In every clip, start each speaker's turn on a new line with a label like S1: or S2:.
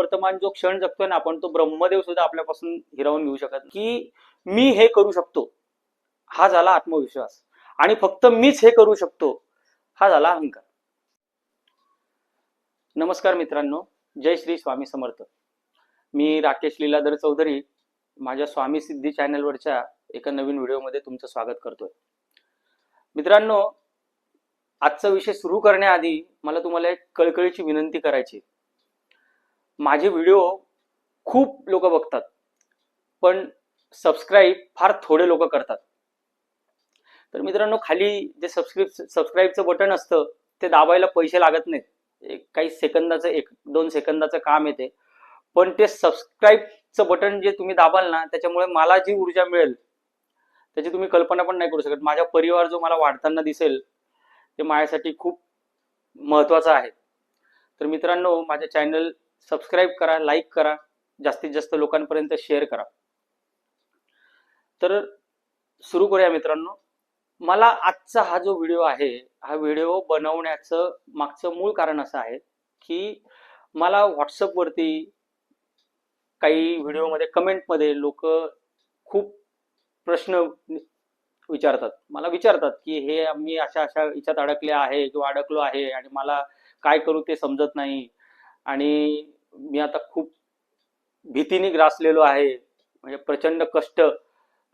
S1: वर्तमान जो क्षण जगतोय ना आपण तो ब्रह्मदेव सुद्धा आपल्यापासून हिरावून घेऊ शकत की मी हे करू शकतो हा झाला आत्मविश्वास. आणि फक्त मीच हे करू शकतो हा झाला अहंकार. नमस्कार मित्रांनो जय श्री स्वामी समर्थ. मी राकेश लीलाधर चौधरी माझ्या स्वामी सिद्धी चॅनलवरच्या एका नवीन व्हिडिओमध्ये तुमचं स्वागत करतोय. मित्रांनो आजचा विषय सुरू करण्याआधी मला तुम्हाला एक कळकळीची विनंती करायची माझे व्हिडिओ खूप लोक बघतात पण सबस्क्राईब फार थोडे लोक करतात. तर मित्रांनो खाली जे सबस्क्रिप सबस्क्राईबचं बटन असतं ते दाबायला पैसे लागत नाहीत. एक काही सेकंदाचं एक दोन सेकंदाचं काम येते. पण ते सबस्क्राईबचं बटन जे तुम्ही दाबाल ना त्याच्यामुळे मला जी ऊर्जा मिळेल त्याची तुम्ही कल्पना पण नाही करू शकत. माझा परिवार जो मला वाढताना दिसेल ते माझ्यासाठी खूप महत्वाचं आहे. तर मित्रांनो माझ्या चॅनल सबस्क्राईब करा लाईक करा जास्तीत जास्त लोकांपर्यंत शेअर करा. तर सुरू करूया मित्रांनो. मला आजचा हा जो व्हिडिओ आहे हा व्हिडिओ बनवण्याचं मागचं मूळ कारण असं आहे की मला व्हॉट्सअपवरती काही व्हिडिओमध्ये कमेंटमध्ये लोक खूप प्रश्न विचारतात. मला विचारतात की हे मी अशा अशा याच्यात अडकले आहे किंवा अडकलो आहे आणि मला काय करू ते समजत नाही. आणि मी आता खूप भीतीने ग्रासलेलो आहे. म्हणजे प्रचंड कष्ट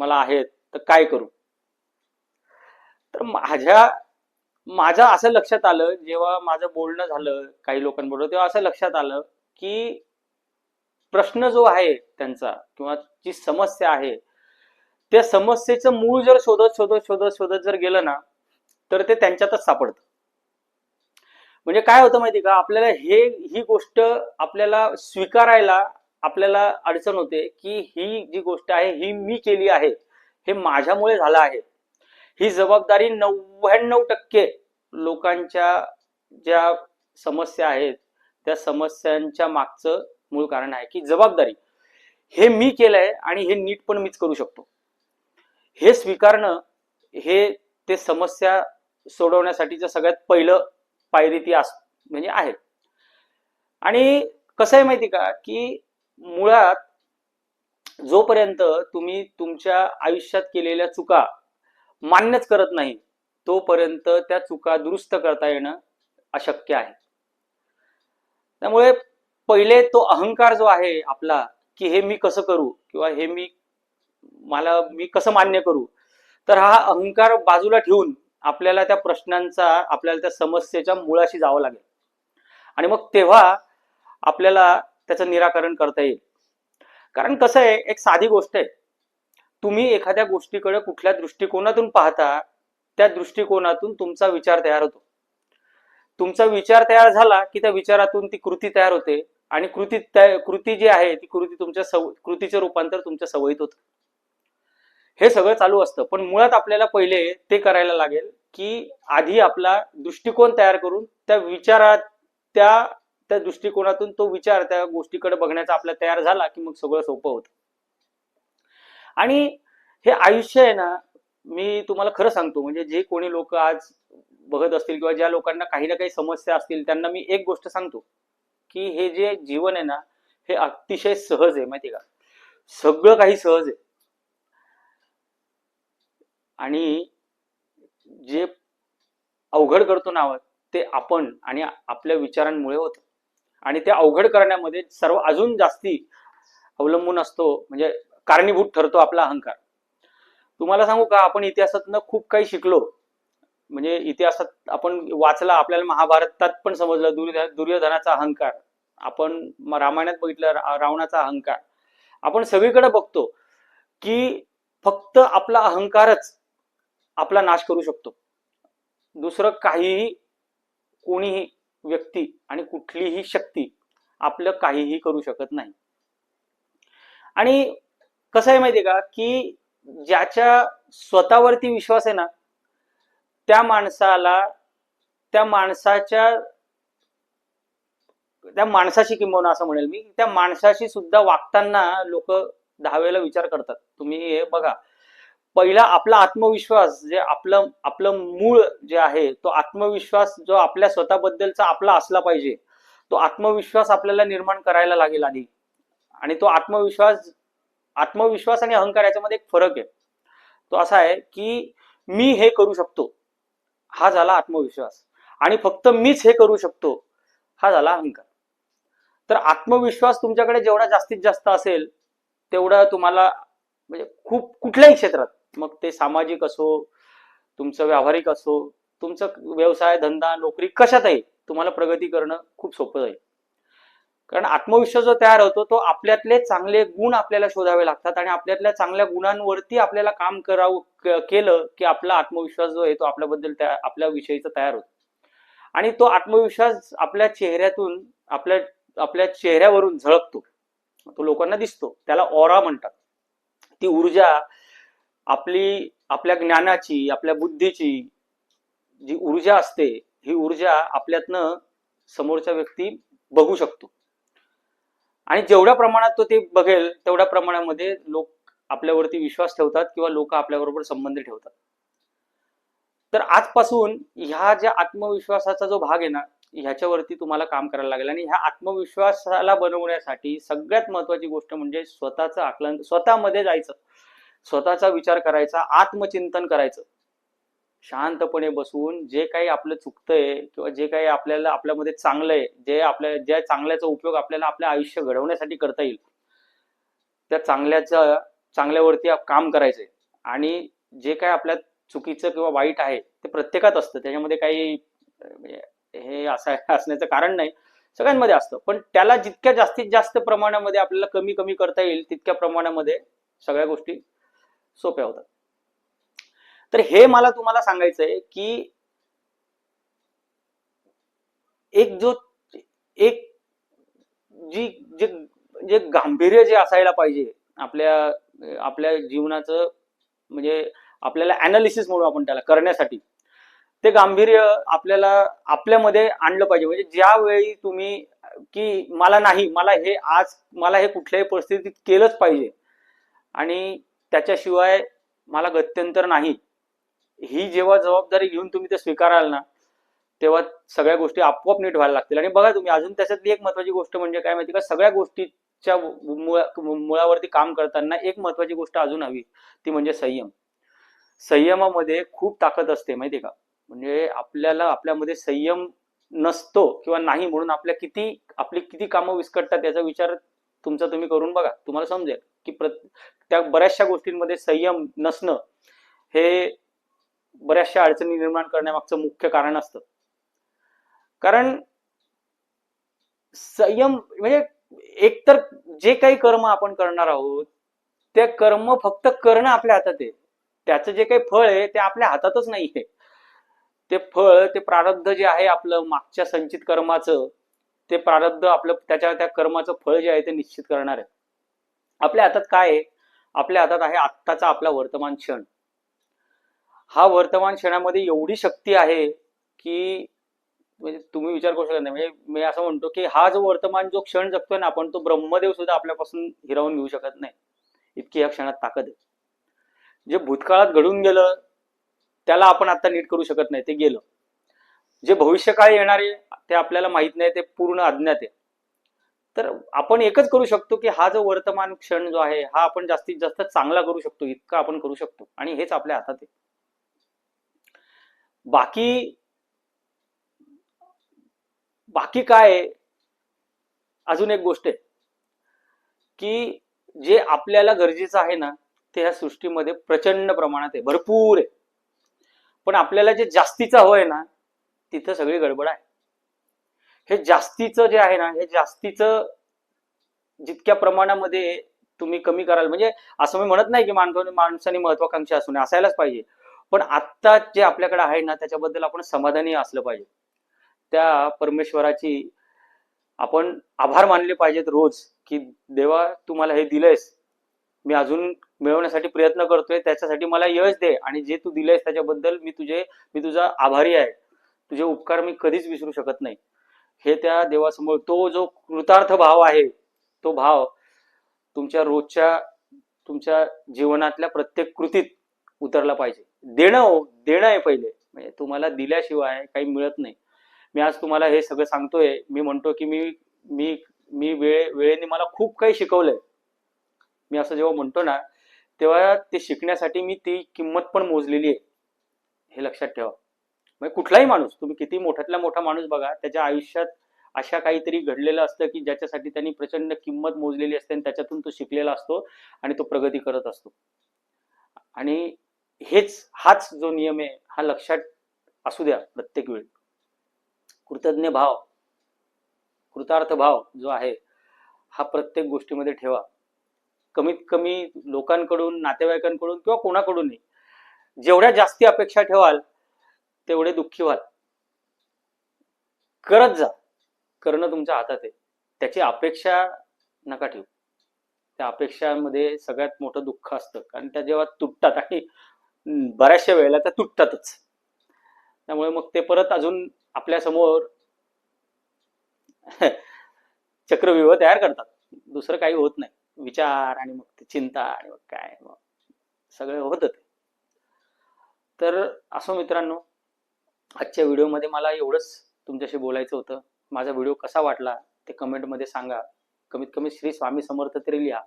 S1: मला आहेत. तर काय करू? तर माझ्या माझं असं लक्षात आलं जेव्हा माझं बोलणं झालं काही लोकांबरोबर तेव्हा असं लक्षात आलं की प्रश्न जो आहे त्यांचा किंवा जी समस्या आहे त्या समस्येचं मूळ जर शोधत शोधत शोधत शोधत जर गेलं ना तर ते त्यांच्यातच सापडतं. म्हणजे काय होतं माहिती का? आपल्याला हे ही गोष्ट आपल्याला स्वीकारायला आपल्याला अडचण होते की ही जी गोष्ट आहे ही मी केली आहे हे माझ्यामुळे झालं आहे. ही जबाबदारी नव्याण्णव टक्के लोकांच्या ज्या समस्या आहेत त्या समस्यांच्या मागचं मूळ कारण आहे की जबाबदारी. हे मी केलंय आणि हे नीट पण मीच करू शकतो. हे स्वीकारणं हे ते समस्या सोडवण्यासाठीचं सगळ्यात पहिलं पायरी ती अस म्हणजे आहे आणि कसं आहे माहिती का? की मुळात जोपर्यंत तुम्ही तुमच्या आयुष्यात केलेल्या चुका मान्यच करत नाही तोपर्यंत त्या चुका दुरुस्त करता येणं अशक्य आहे. त्यामुळे पहिले तो अहंकार जो आहे आपला की हे मी कसं करू किंवा हे मी मला मी कसं मान्य करू तर हा अहंकार बाजूला ठेवून आपल्याला त्या प्रश्नांचा आपल्याला त्या समस्येच्या मुळाशी जावं लागेल. आणि मग तेव्हा आपल्याला त्याचं निराकरण करता येईल. कारण कसं आहे एक साधी गोष्ट आहे. तुम्ही एखाद्या गोष्टीकडे कुठल्या दृष्टिकोनातून पाहता त्या दृष्टिकोनातून तुमचा विचार तयार होतो. तुमचा विचार तयार झाला की त्या विचारातून ती कृती तयार होते आणि कृती कृती जी आहे ती कृती तुमच्या सव कृतीचं रूपांतर तुमच्या सवयीत होतं. हे सगळं चालू असतं. पण मुळात आपल्याला पहिले ते करायला लागेल की आधी आपला दृष्टिकोन तयार करून त्या विचारात त्या त्या दृष्टिकोनातून तो विचार त्या गोष्टीकडे बघण्याचा आपला तयार झाला की मग सगळं सोपं होतं. आणि हे आयुष्य आहे ना मी तुम्हाला खरं सांगतो म्हणजे जे कोणी लोक आज बघत असतील किंवा ज्या लोकांना काही ना काही समस्या असतील त्यांना मी एक गोष्ट सांगतो की हे जे जीवन आहे ना हे अतिशय सहज आहे माहिती का? सगळं काही सहज आहे. आणि जे अवघड करतो नावात ते आपण आणि आपल्या विचारांमुळे होत. आणि ते अवघड करण्यामध्ये सर्व अजून जास्ती अवलंबून असतो म्हणजे कारणीभूत ठरतो आपला अहंकार. तुम्हाला सांगू का आपण इतिहासातनं खूप काही शिकलो. म्हणजे इतिहासात आपण वाचला आपल्याला महाभारतात पण समजलं दुर्यो दुर्योधनाचा अहंकार. आपण रामायणात बघितलं रा- रावणाचा अहंकार. आपण सगळीकडे बघतो की फक्त आपला अहंकारच आपला नाश करू शकतो. दुसरं काहीही कोणीही व्यक्ती आणि कुठलीही शक्ती आपलं काहीही करू शकत नाही. आणि कसं आहे माहितीये का? की ज्याच्या स्वतःवरती विश्वास आहे ना त्या माणसाला त्या माणसाच्या त्या माणसाशी किंबहुना असं म्हणेल मी त्या माणसाशी सुद्धा वागताना लोक दहा वेळेला विचार करतात. तुम्ही हे बघा. पहिला आपला आत्मविश्वास जे आपलं आपलं मूळ जे आहे तो आत्मविश्वास जो आपल्या स्वतःबद्दलचा आपला असला पाहिजे तो आत्मविश्वास आपल्याला निर्माण करायला लागेल आधी. आणि तो आत्मविश्वास आत्मविश्वास आणि अहंकार याच्यामध्ये एक फरक आहे. तो असा आहे की मी हे करू शकतो हा झाला आत्मविश्वास. आणि फक्त मीच हे करू शकतो हा झाला अहंकार. तर आत्मविश्वास तुमच्याकडे जेवढा जास्तीत जास्त असेल तेवढं तुम्हाला म्हणजे खूप कुठल्याही क्षेत्रात मग ते सामाजिक असो तुमचं व्यावहारिक असो तुमचा व्यवसाय धंदा नोकरी कशातही तुम्हाला प्रगती करणं खूप सोपं जाईल. कारण आत्मविश्वास जो तयार होतो तो आपल्यातले चांगले गुण आपल्याला शोधावे लागतात आणि आपल्यातल्या चांगल्या गुणांवरती आपल्याला काम करावं केलं की आपला आत्मविश्वास जो आहे तो आपल्याबद्दल त्या आपल्या विषयीचा तयार होतो. आणि तो आत्मविश्वास आपल्या चेहऱ्यातून आपल्या आपल्या चेहऱ्यावरून झळकतो. तो लोकांना दिसतो. त्याला ओरा म्हणतात. ती ऊर्जा आपली आपल्या ज्ञानाची आपल्या बुद्धीची जी ऊर्जा असते ही ऊर्जा आपल्यातनं समोरचा व्यक्ती बघू शकतो. आणि जेवढ्या प्रमाणात तो ते बघेल तेवढ्या प्रमाणामध्ये लोक आपल्यावरती विश्वास ठेवतात किंवा लोक आपल्याबरोबर संबंध ठेवतात. तर आजपासून ह्या ज्या आत्मविश्वासाचा जो भाग आहे ना ह्याच्यावरती तुम्हाला काम करायला लागेल. आणि ह्या आत्मविश्वासाला बनवण्यासाठी सगळ्यात महत्वाची गोष्ट म्हणजे स्वतःचं आकलन स्वतःमध्ये जायचं. स्वतःचा विचार करायचा आत्मचिंतन करायचं. शांतपणे बसून जे काही आपलं चुकतंय किंवा जे काही आपल्याला आपल्यामध्ये चांगलं आहे जे आपल्या ज्या चांगल्याचा उपयोग आपल्याला आपलं आयुष्य घडवण्यासाठी करता येईल त्या चांगल्याचा चांगल्यावरती काम करायचंय. आणि जे काय आपल्या चुकीचं किंवा वाईट आहे ते प्रत्येकात असतं. त्याच्यामध्ये काही म्हणजे हे असं असण्याचं कारण नाही. सगळ्यांमध्ये असतं. पण त्याला जितक्या जास्तीत जास्त प्रमाणामध्ये आपल्याला कमी कमी करता येईल तितक्या प्रमाणामध्ये सगळ्या गोष्टी सोप्या होतात. तर हे मला तुम्हाला सांगायचंय की एक जो एक जी जे जे गांभीर्य जे असायला पाहिजे आपल्या आपल्या जीवनाचं म्हणजे आपल्याला अनालिसिस म्हणू आपण त्याला करण्यासाठी ते गांभीर्य आपल्याला आपल्यामध्ये आणलं पाहिजे. म्हणजे ज्या वेळी तुम्ही की मला नाही मला हे आज मला हे कुठल्याही परिस्थितीत केलंच पाहिजे. आणि त्याच्याशिवाय मला गत्यंतर नाही. ही जेव्हा जबाबदारी घेऊन तुम्ही ते स्वीकाराल ना तेव्हा सगळ्या गोष्टी आपोआप नीट व्हायला लागतील. आणि बघा तुम्ही अजून त्याच्यातली एक महत्वाची गोष्ट म्हणजे काय माहिती का सगळ्या गोष्टीच्या मुळा- मुळावरती काम करताना एक महत्वाची गोष्ट अजून हवी ती म्हणजे संयम. संयमामध्ये खूप ताकद असते माहिती का? म्हणजे आपल्याला आपल्यामध्ये संयम नसतो किंवा नाही म्हणून आपल्या किती आपली किती कामं विस्कटतात याचा विचार तुमचा तुम्ही करून बघा. तुम्हाला समजेल की प्र त्या बऱ्याचशा गोष्टींमध्ये संयम नसणं हे बऱ्याचशा अडचणी निर्माण करण्यामागचं मुख्य कारण असतं. कारण संयम म्हणजे एकतर जे काही कर्म आपण करणार आहोत ते कर्म फक्त करणं आपल्या हातात आहे. त्याचं जे काही फळ आहे ते आपल्या हातातच नाही आहे ते फळ ते प्रारब्ध जे आहे आपलं मागच्या संचित कर्माचं ते प्रारब्ध आपलं त्याच्या त्या कर्माचं फळ जे आहे ते निश्चित करणार आहे. आपल्या हातात काय आहे? आपल्या हातात आहे आत्ताचा आपला वर्तमान क्षण. हा वर्तमान क्षणामध्ये एवढी शक्ती आहे की म्हणजे तुम्ही विचार करू शकत नाही. म्हणजे मी असं म्हणतो की हा जो वर्तमान जो क्षण जगतोय ना आपण तो ब्रह्मदेव सुद्धा आपल्यापासून हिरावून घेऊ शकत नाही. इतकी या क्षणात ताकद आहे. जे भूतकाळात घडून गेलं त्याला आपण आता नीट करू शकत नाही ते गेलं. जे भविष्यकाळी येणार आहे ते आपल्याला माहीत नाही ते पूर्ण अज्ञात आहे. तर आपण एकच करू शकतो की हा जो वर्तमान क्षण जो आहे हा आपण जास्तीत जास्त चांगला करू शकतो इतका आपण करू शकतो. आणि हेच आपल्या हातात आहे. बाकी बाकी काय आहे? अजून एक गोष्ट आहे. की जे आपल्याला गरजेचं आहे ना ते ह्या सृष्टीमध्ये प्रचंड प्रमाणात आहे. भरपूर आहे. पण आपल्याला जे जास्तीचं आहे ना तिथं सगळी गडबड आहे. हे जास्तीचं जे आहे ना हे जास्तीचं जितक्या प्रमाणामध्ये तुम्ही कमी कराल म्हणजे असं मी म्हणत नाही की माणसाने माणसाने महत्वाकांक्षा असू नये असायलाच पाहिजे. पण आत्ता जे आपल्याकडे आहे ना त्याच्याबद्दल आपण समाधानी असलं पाहिजे. त्या परमेश्वराची आपण आभार मानले पाहिजेत रोज की देवा तू मला हे दिलंयस. मी अजून मिळवण्यासाठी प्रयत्न करतोय त्याच्यासाठी मला यश दे. आणि जे तू दिलंयस त्याच्याबद्दल मी तुझे मी तुझा आभारी आहे. तुझे उपकार मी कधीच विसरू शकत नाही. हे त्या देवासमोर तो जो कृतार्थ भाव आहे तो भाव तुमच्या रोजच्या तुमच्या जीवनातल्या प्रत्येक कृतीत उतरला पाहिजे. देणं हो देणं आहे पहिले. म्हणजे तुम्हाला दिल्याशिवाय काही मिळत नाही. मी आज तुम्हाला हे सगळं सांगतोय. मी म्हणतो की मी मी मी वेळे वेळेने मला खूप काही शिकवलंय. मी असं जेव्हा म्हणतो ना तेव्हा ते शिकण्यासाठी मी ती किंमत पण मोजलेली आहे. हे लक्षात ठेवा. म्हणजे कुठलाही माणूस तुम्ही किती मोठ्यातला मोठा माणूस बघा त्याच्या आयुष्यात अशा काहीतरी घडलेलं असतं की ज्याच्यासाठी त्यांनी प्रचंड किंमत मोजलेली असते आणि त्याच्यातून तो शिकलेला असतो आणि तो प्रगती करत असतो. आणि हेच हाच जो नियम आहे हा लक्षात असू द्या प्रत्येक वेळी. कृतज्ञ भाव कृतार्थ भाव जो आहे हा प्रत्येक गोष्टीमध्ये ठेवा. कमीत कमी लोकांकडून नातेवाईकांकडून किंवा कोणाकडूनही जेवढ्या जास्ती अपेक्षा ठेवाल तेवढे दुःखी व्हाल. करत जा. करणं तुमच्या हातात आहे. त्याची अपेक्षा नका ठेवू. त्या अपेक्षांमध्ये सगळ्यात मोठं दुःख असतं. कारण त्या जेव्हा तुटतात आणि बऱ्याचशा वेळेला त्या तुटतातच. त्यामुळे मग ते परत अजून आपल्यासमोर चक्रव्यूह तयार करतात. दुसरं काही होत नाही. विचार आणि मग ते चिंता आणि मग काय मग सगळं होतं ते तर असो मित्रांनो आजच्या व्हिडिओमध्ये मला एवढंच तुमच्याशी बोलायचं होतं. माझा व्हिडिओ कसा वाटला ते कमेंटमध्ये सांगा. कमीत कमी श्री स्वामी समर्थ तरी लिहा.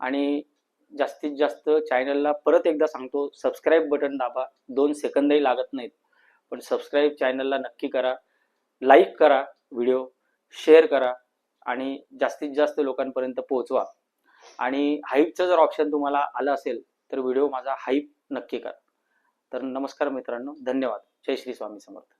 S1: आणि जास्तीत जास्त चॅनलला परत एकदा सांगतो सबस्क्राईब बटन दाबा. दोन सेकंदही लागत नाहीत. पण सबस्क्राईब चॅनलला नक्की करा. लाईक करा व्हिडिओ शेअर करा आणि जास्तीत जास्त लोकांपर्यंत पोहोचवा. आणि हाईपचं जर ऑप्शन तुम्हाला आलं असेल तर व्हिडिओ माझा हाईप नक्की करा. तर नमस्कार मित्रांनो धन्यवाद. जय श्री स्वामी समर्थ.